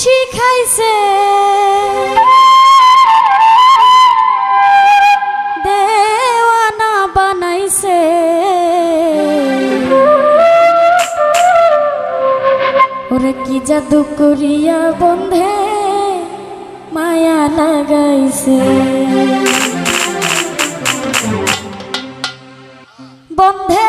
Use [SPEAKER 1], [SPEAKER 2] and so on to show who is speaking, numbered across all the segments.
[SPEAKER 1] শিখাইছে। দেওয়ানা বানাইছে। ওরে কি জাদু করিয়া বন্ধে মায়া লাগাইছে। বন্ধে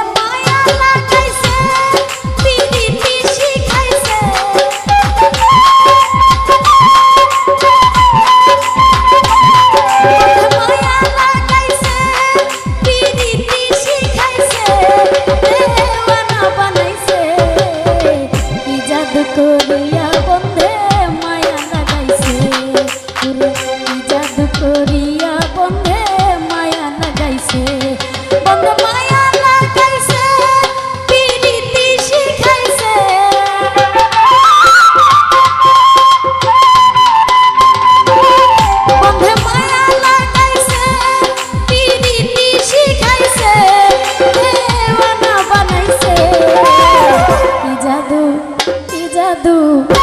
[SPEAKER 1] জাদু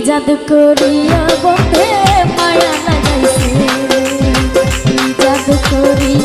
[SPEAKER 1] জাদ করিয়া বন্ধে মায়া লাগাইছে জাদ করিয়া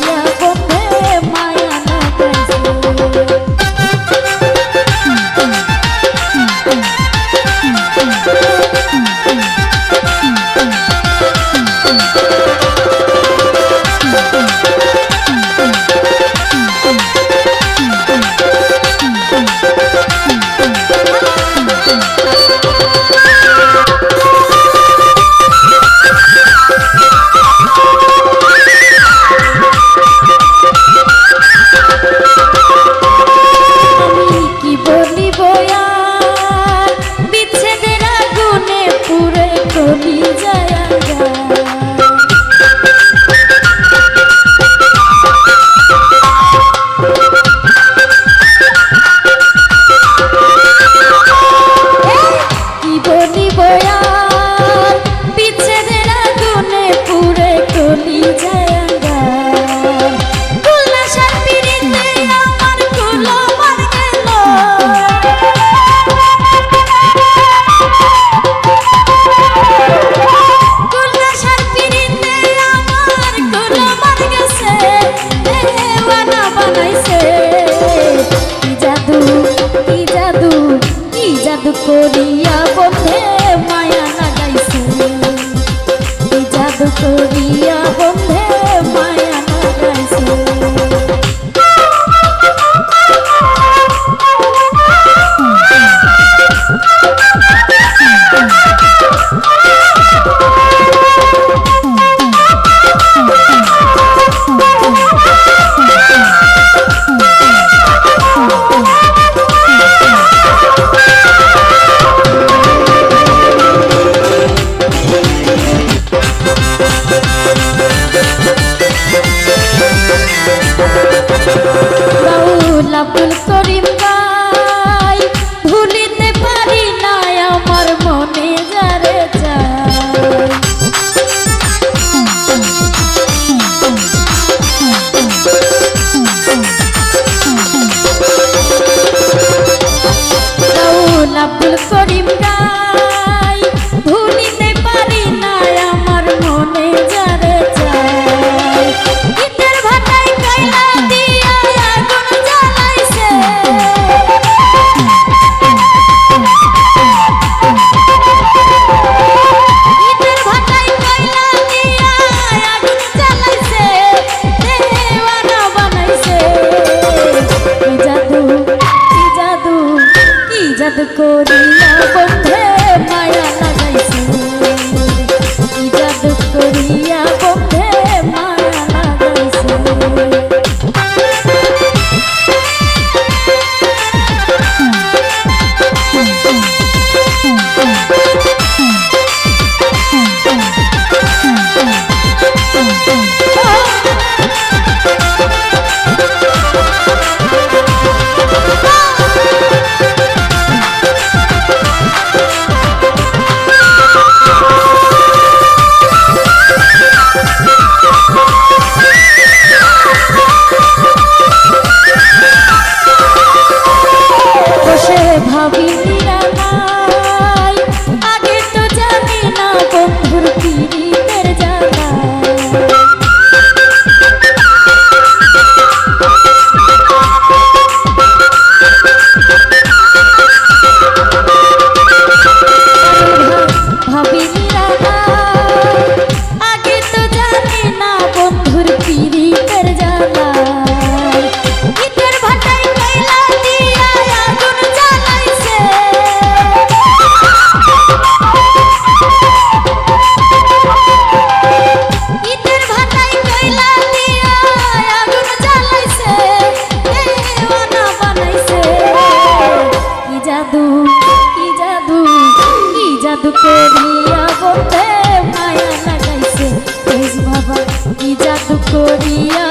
[SPEAKER 1] সরিমরা করিয়া